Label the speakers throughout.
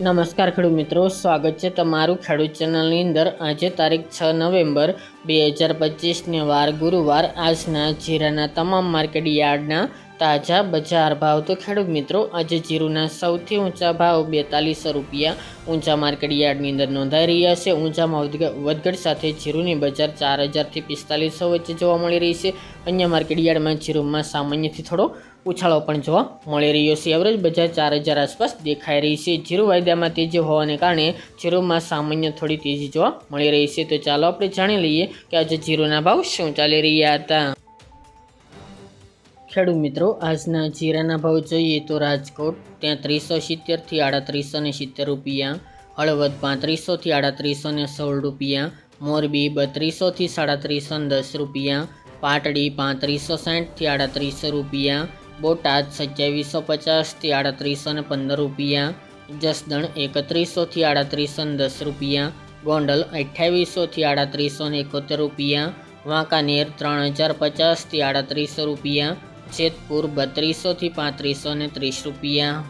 Speaker 1: નમસ્કાર ખેડૂત મિત્રો, સ્વાગત છે તમારું ખેડૂત ચેનલની અંદર. આજે તારીખ છ નવેમ્બર બે હજાર પચીસને વાર ગુરુવાર. આજના જીરાના તમામ માર્કેટ યાર્ડના તાજા બજાર ભાવ. તો ખેડૂત મિત્રો, આજે જીરુના સૌથી ઊંચા ભાવ બેતાલીસો રૂપિયા ઊંચા માર્કેટ યાર્ડની અંદર નોંધાઈ રહ્યા છે. ઊંચામાં વધઘ- વધઘટ સાથે જીરુની બજાર ચાર હજારથી પિસ્તાલીસો વચ્ચે જોવા મળી રહી છે. અન્ય માર્કેટ યાર્ડમાં જીરુમાં સામાન્યથી થોડો ઉછાળો પણ જોવા મળી રહ્યો છે. એવરેજ બજાર ચાર હજાર આસપાસ દેખાઈ રહી છે. જીરો વાયદામાં તેજી હોવાને કારણે જીરોમાં સામાન્ય થોડી તેજી જોવા મળી રહી છે. તો ચાલો આપણે જાણી લઈએ કે આજે જીરોના ભાવ શું ચાલી રહ્યા હતા. ખેડૂત મિત્રો, આજના જીરાના ભાવ જોઈએ તો રાજકોટ ત્યાં ત્રીસો સિત્તેરથી આડત્રીસો ને સિત્તેર રૂપિયા, હળવદ પાંત્રીસોથી આડત્રીસો ને સોળ રૂપિયા, મોરબી બત્રીસોથી સાડત્રીસો દસ રૂપિયા, પાટડી પાંત્રીસો સાઠથી આડત્રીસો રૂપિયા બોટાદ સત્યાવીસો પચાસથી આડત્રીસો ને પંદર રૂપિયા, જસદણ એકત્રીસોથી આડત્રીસો ને દસ રૂપિયા, ગોંડલ અઠ્યાવીસોથી આડત્રીસો ને એકોતેર રૂપિયા, વાંકાનેર ત્રણ હજાર પચાસથી આડત્રીસો રૂપિયા, જેતપુર બત્રીસોથી પાંત્રીસો ને ત્રીસ રૂપિયા.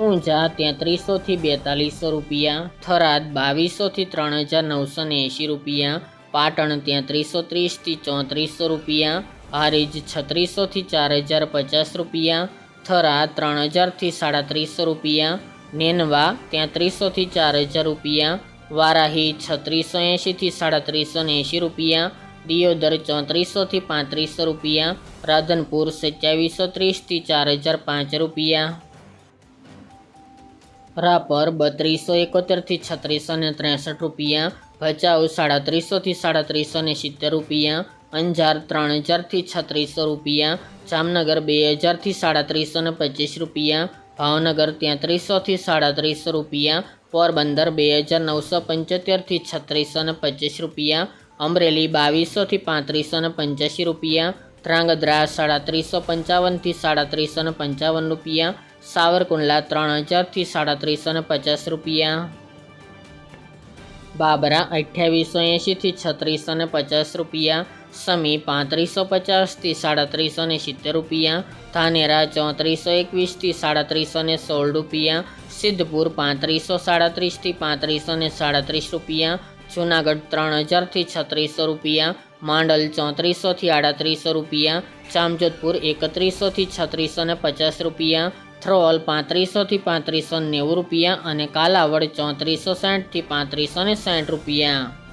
Speaker 1: ઊંઝા તેત્રીસોથી બેતાલીસો રૂપિયા, થરાદ બાવીસોથી ત્રણ હજાર નવસો ને એંશી રૂપિયા, પાટણ તેત્રીસો ત્રીસથી ચોત્રીસો રૂપિયા હારીજ છત્રીસોથી ચાર હજાર પચાસ રૂપિયા, થરા ત્રણ હજારથી સાડા ત્રીસો રૂપિયા, નેનવા તેત્રીસોથી ચાર હજાર રૂપિયા, વારાહી છત્રીસો એંશીથી સાડત્રીસો ને એંશી રૂપિયા, દિયોદર ચોત્રીસોથી પાંત્રીસો રૂપિયા, રાધનપુર સત્યાવીસો ત્રીસથી ચાર હજાર પાંચ રૂપિયા. રાપર બત્રીસો એકોતેરથી છત્રીસો ને ત્રેસઠ રૂપિયા, ભચાઉ સાડા સાડત્રીસો ને સિત્તેર રૂપિયા અંજાર ત્રણ હજારથી છત્રીસો રૂપિયા, જામનગર બે હજારથી સાડત્રીસો ને પચીસ રૂપિયા, ભાવનગર તેત્રીસોથી સાડત્રીસો રૂપિયા, પોરબંદર બે હજાર નવસો પંચોતેરથી છત્રીસો ને પચીસ રૂપિયા, અમરેલી બાવીસોથી પાંત્રીસો ને પંચ્યાસી રૂપિયા, ધ્રાંગધ્રા સાડત્રીસો પંચાવનથી સાડત્રીસો ને પંચાવન રૂપિયા, સાવરકુંડલા ત્રણ હજારથી સાડત્રીસો ને પચાસ રૂપિયા. બાબરા અઠ્યાવીસો એંશીથી છત્રીસો ને પચાસ રૂપિયા સમી પાંત્રીસો પચાસથી સાડત્રીસો ને સિત્તેર રૂપિયા, ધાનેરા ચોત્રીસો એકવીસથી સાડત્રીસો ને સોળ રૂપિયા, સિદ્ધપુર પાંત્રીસો સાડત્રીસથી પાંત્રીસો ને સાડત્રીસ રૂપિયા, જૂનાગઢ ત્રણ હજારથી છત્રીસો રૂપિયા, માંડલ ચોત્રીસોથી આડત્રીસો રૂપિયા, જામજોધપુર એકત્રીસોથી છત્રીસો ને પચાસ રૂપિયા થ્રોલ પાંત્રીસોથી પાંત્રીસો નેવું રૂપિયા અને કાલાવડ ચોત્રીસો સાઠથી પાંત્રીસો ને સાઠ રૂપિયા.